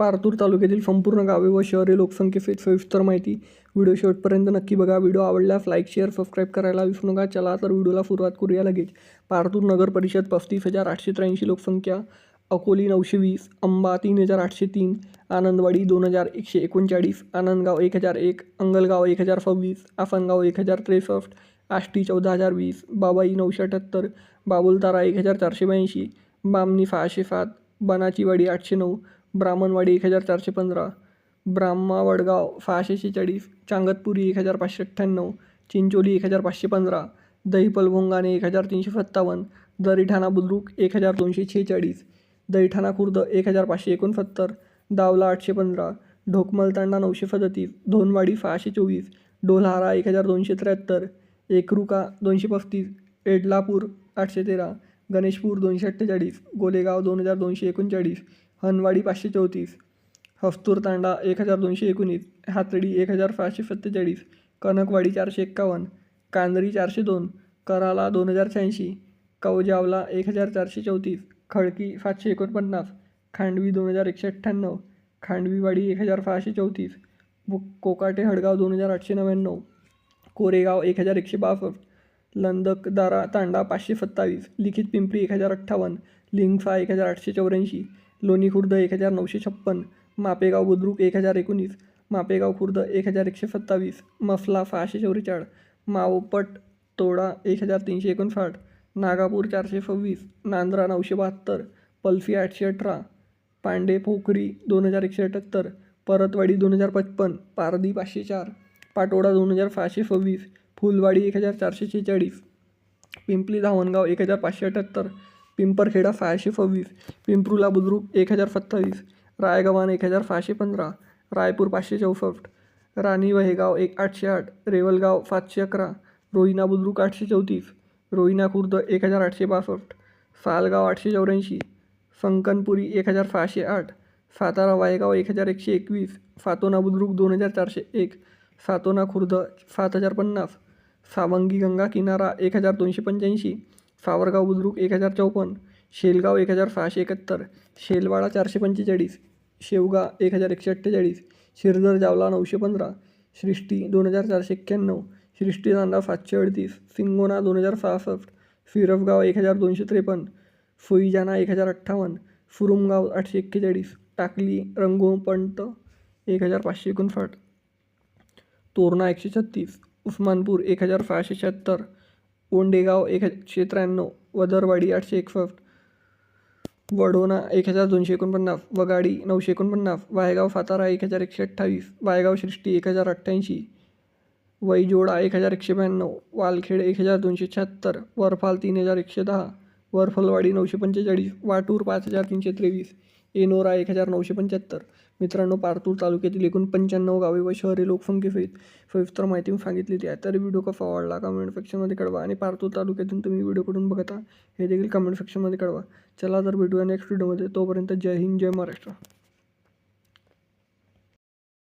पारतूर तालुक्यातील संपूर्ण गावे व शहरे लोकसंख्येची सविस्तर माहिती व्हिडिओ शेवटपर्यंत नक्की बघा. व्हिडिओ आवडल्यास लाईक शेअर सबस्क्राईब करायला विसरू नका. चला तर व्हिडिओला सुरुवात करूया लगेच. पारतूर नगर परिषद पस्तीस हजार आठशे त्र्याऐंशी लोकसंख्या अकोली नऊशे वीस अंबा तीन हजार आठशे तीन आनंदवाडी दोन हजार एकशे एकोणचाळीस आनंदगाव एक हजार एक अंगलगाव एक हजार सव्वीस आसनगाव एक हजार त्रेसष्ट आष्टी चौदा हजार वीस बाबाई नऊशे अठ्ठ्याहत्तर बाबुलतारा एक हजार चारशे ब्याऐंशी बामणी सहाशे सात बनाचीवाडी आठशे नऊ ब्राह्मणवाडी एक हजार चारशे पंधरा ब्राह्मा वडगाव सहाशे शेहेचाळीस चांगतपुरी एक हजार पाचशे अठ्ठ्याण्णव चिंचोली एक हजार पाचशे पंधरा दहीपल भोंगाणे एक हजार तीनशे सत्तावन्न दरीठाणा बुद्रुक एक हजार दोनशे छेचाळीस दहीठाणा खुर्द एक हजार पाचशे एकोणसत्तर दावला आठशे पंधरा ढोकमलतांडा नऊशे सदतीस धोनवाडी सहाशे चोवीस डोल्हारा एक हजार दोनशे त्र्याहत्तर एकरुका दोनशे पस्तीस एडलापूर आठशे तेरा गणेशपूर दोनशे अठ्ठेचाळीस गोलेगाव दोन हजार दोनशे एकोणचाळीस हनवाडी पाचशे चौतीस हस्तूर तांडा एक हजार दोनशे एकोणीस हातडी एक हजार सहाशे सत्तेचाळीस कनकवाडी चारशे एक्कावन्न कांदरी चारशे दोन कराला दोन हजार शहाऐंशी कवजावला एक हजार चारशे चौतीस खडकी सातशे एकोणपन्नास खांडवी दोन हजार एकशे अठ्ठ्याण्णव खांडवीवाडी एक हजार सहाशे चौतीस बु कोकाटे हडगाव दोन हजार आठशे नव्याण्णव कोरेगाव एक हजार एकशे बासष्ट लंदकदारा तांडा पाचशे सत्तावीस लिखित पिंपरी एक हजार अठ्ठावन्न लिंगसा एक हजार आठशे चौऱ्याऐंशी लोणी खुर्द एक हजार नऊशे छप्पन मापेगाव बुद्रुक एक हजार एकोणीस मापेगाव खुर्द एक हजार एकशे सत्तावीस मसला सहाशे चौवेचाळीस मावपट तोडा एक हजार तीनशे एकोणसाठ नागापूर चारशे सव्वीस नांद्रा नऊशे बहात्तर पल्फी आठशे अठरा पांडे पोखरी दोन हजार एकशे अठ्ठ्याहत्तर परतवाडी दोन हजार पचपन पारदी पाचशे चार पाटोडा दोन हजार सहाशे सव्वीस फुलवाडी एक हजार चारशे शेहेचाळीस पिंपली धावणगाव एक हजार पाचशे अठ्ठ्याहत्तर पिंपरखेडा सहाशे सव्वीस पिंपरुला बुद्रुक एक हजार सत्तावीस रायगव्हाण एक हजार सहाशे पंधरा रायपूर पाचशे चौसष्ट राणी वहेगाव एक आठशे आठ रेवलगाव सातशे अकरा रोहिना बुद्रुक आठशे चौतीस रोहिना खुर्द एक हजार आठशे बासष्ट सालगाव आठशे चौऱ्याऐंशी संकनपुरी एक हजार सहाशे आठ सातारा वायगाव एक हजार एकशे एकवीस सातोना बुद्रुक दोन हजार चारशे एक सातोना खुर्द सात हजार पन्नास सावंगी गंगा किनारा एक हजार दोनशे पंच्याऐंशी सावरगाव बुद्रुक एक हजार चौपन्न शेलगाव एक हजार सहाशे एकाहत्तर शेलवाडा चारशे पंचेचाळीस शेवगा एक हजार एकशे अठ्ठेचाळीस शिरदर जावला नऊशे पंधरा सृष्टी दोन हजार चारशे एक्क्याण्णव सृष्टी नांदा सातशे अडतीस सिंगोना दोन हजार सहासष्ट फिरफगाव एक हजार दोनशे त्रेपन्न फुईजाना एक हजार अठ्ठावन्न फुरुमगाव आठशे एक्केचाळीस टाकली रंगोपंत एक हजार पाचशे एकोणसाठ तोरणा एकशे छत्तीस उस्मानपूर एक हजार सहाशे शहात्तर कोंडेगाव एक एकशे त्र्याण्णव वदरवाडी आठशे एकसष्ट वडोणा एक हजार दोनशे एकोणपन्नास वगाडी नऊशे एकोणपन्नास वायगाव सातारा एक हजार एकशे अठ्ठावीस वायगाव सृष्टी एक हजार अठ्ठ्याऐंशी वैजोडा एक हजार एकशे ब्याण्णव वालखेड एक हजार दोनशे शहात्तर वरफाल तीन हजार एकशे दहा वरफलवाडी नऊशे पंचेचाळीस वाटूर पाच हजार तीनशे तेवीस एनोरा एक हजार नऊशे पंच्याहत्तर मित्रांनो पारतूर तालुक्यातील एकूण पंच्याण्णव गावे व शहरे लोकसंख्येसहित सविस्तर माहिती मी सांगितलेली आहे तर व्हिडिओ कसा आवडला कमेंट सेक्शनमध्ये कळवा आणि पारतूर तालुक्यातून तुम्ही व्हिडिओ कुठून बघता हे देखील कमेंट सेक्शनमध्ये कळवा. चला तर व्हिडिओ नेक्स्ट व्हिडिओमध्ये तोपर्यंत जय हिंद जय महाराष्ट्र.